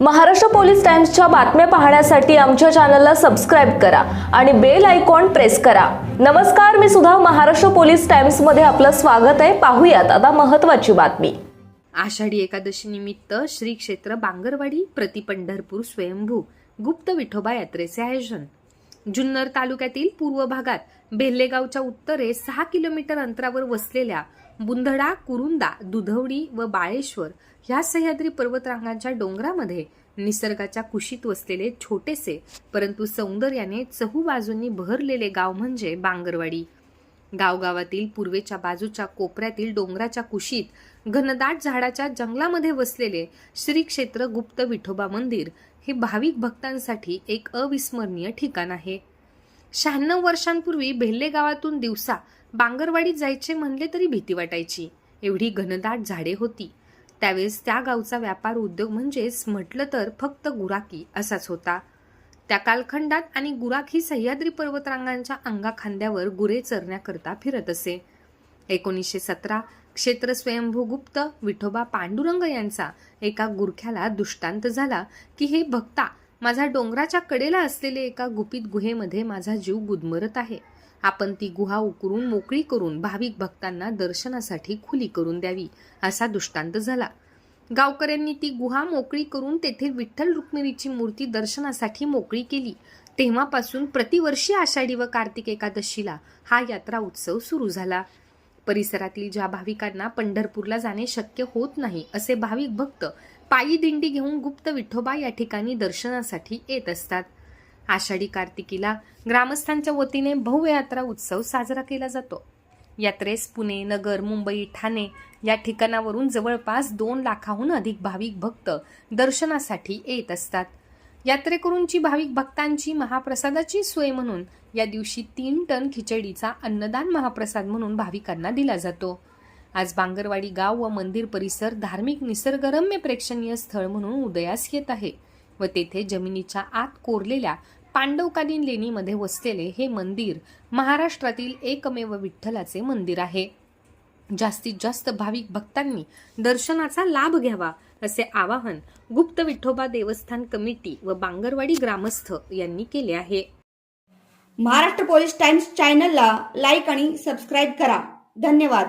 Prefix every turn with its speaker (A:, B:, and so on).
A: Maharashtra police टाइम्सच्या बातम्या पाहण्यासाठी आमच्या चॅनलला सबस्क्राईब करा आणि बेल आयकॉन प्रेस करा. नमस्कार मी सुद्धा महाराष्ट्र पोलीस टाइम्समध्ये आपलं स्वागत आहे. पाहूयात आता महत्वाची बातमी.
B: आषाढी एकादशी निमित्त श्री क्षेत्र बांगरवाडी प्रति पंढरपूर स्वयंभू गुप्त विठोबा यात्रेचे आयोजन. जुन्नर तालुक्यातील पूर्व भागात बेल्लेगावच्या उत्तरेस सहा किलोमीटर अंतरावर वसलेल्या बुंधडा कुरुंदा दुधवडी व बाळेश्वर ह्या सह्याद्री पर्वतरांगांच्या डोंगरामध्ये निसर्गाच्या कुशीत वसलेले छोटेसे परंतु सौंदर्याने चहूबाजूंनी बहरलेले गाव म्हणजे बांगरवाडी. गावगावातील पूर्वेच्या बाजूच्या कोपऱ्यातील डोंगराच्या कुशीत घनदाट झाडाच्या जंगलामध्ये वसलेले श्री क्षेत्र गुप्त विठोबा मंदिर हे भाविक भक्तांसाठी एक अविस्मरणीय ठिकाण आहे. शहाण्णव वर्षांपूर्वी भेल्ले गावातून दिवसा बांगरवाडीत जायचे म्हणले तरी भीती वाटायची. एवढी घनदाट झाडे होती. त्यावेळेस त्या गावचा व्यापार उद्योग म्हणजेच म्हटलं तर फक्त गुराकी असाच होता. त्या कालखंडात आणि गुराख ही सह्याद्री पर्वतरांगांच्या अंगाखांद्यावर गुरे चरण्याकरता फिरत असे. एकोणीसशे सतरा क्षेत्र स्वयंभू गुप्त विठोबा पांडुरंग यांचा एका गुरख्याला दुष्टांत झाला की हे भक्ता माझा डोंगराच्या कडेला असलेले एका गुपित गुहेमध्ये माझा जीव गुदमरत आहे. आपण ती गुहा उकरून मोकळी करून भाविक भक्तांना दर्शनासाठी खुली करून द्यावी असा दृष्टांत झाला. गावकऱ्यांनी ती गुहा मोकळी करून तेथे विठ्ठल रुक्मिणीची मूर्ती दर्शनासाठी मोकळी केली. तेव्हापासून प्रतिवर्षी आषाढी व कार्तिक एकादशीला हा यात्रा उत्सव सुरू झाला. परिसरातील ज्या भाविकांना पंढरपूरला जाणे शक्य होत नाही असे भाविक भक्त पायी दिंडी घेऊन गुप्त विठोबा या ठिकाणी दर्शनासाठी येत असतात. आषाढी कार्तिकीला ग्रामस्थांच्या वतीने भव्ययात्रा उत्सव साजरा केला जातो. यात्रेस पुणे नगर मुंबई ठाणे या ठिकाणावरून जवळपास दोन लाखाहून अधिक भाविक भक्त दर्शनासाठी येत असतात. यात्रेकरूंची भाविक भक्तांची महाप्रसादाची सोय म्हणून या दिवशी तीन टन खिचडीचा अन्नदान महाप्रसाद म्हणून भाविकांना दिला जातो. आज बांगरवाडी गाव व मंदिर परिसर धार्मिक निसर्गरम्य प्रेक्षणीय स्थळ म्हणून उदयास येत आहे व तेथे जमिनीच्या आत कोरलेल्या पांडवकालीन लेणीमध्ये वसलेले हे मंदिर महाराष्ट्रातील एकमेव विठ्ठलाचे मंदिर आहे. जास्तीत जास्त भाविक भक्तांनी दर्शनाचा लाभ घ्यावा असे आवाहन गुप्त विठोबा देवस्थान कमिटी व बांगरवाडी ग्रामस्थ यांनी केले आहे.
C: महाराष्ट्र पोलीस टाइम्स चॅनलला लाईक आणि सबस्क्राईब करा. धन्यवाद.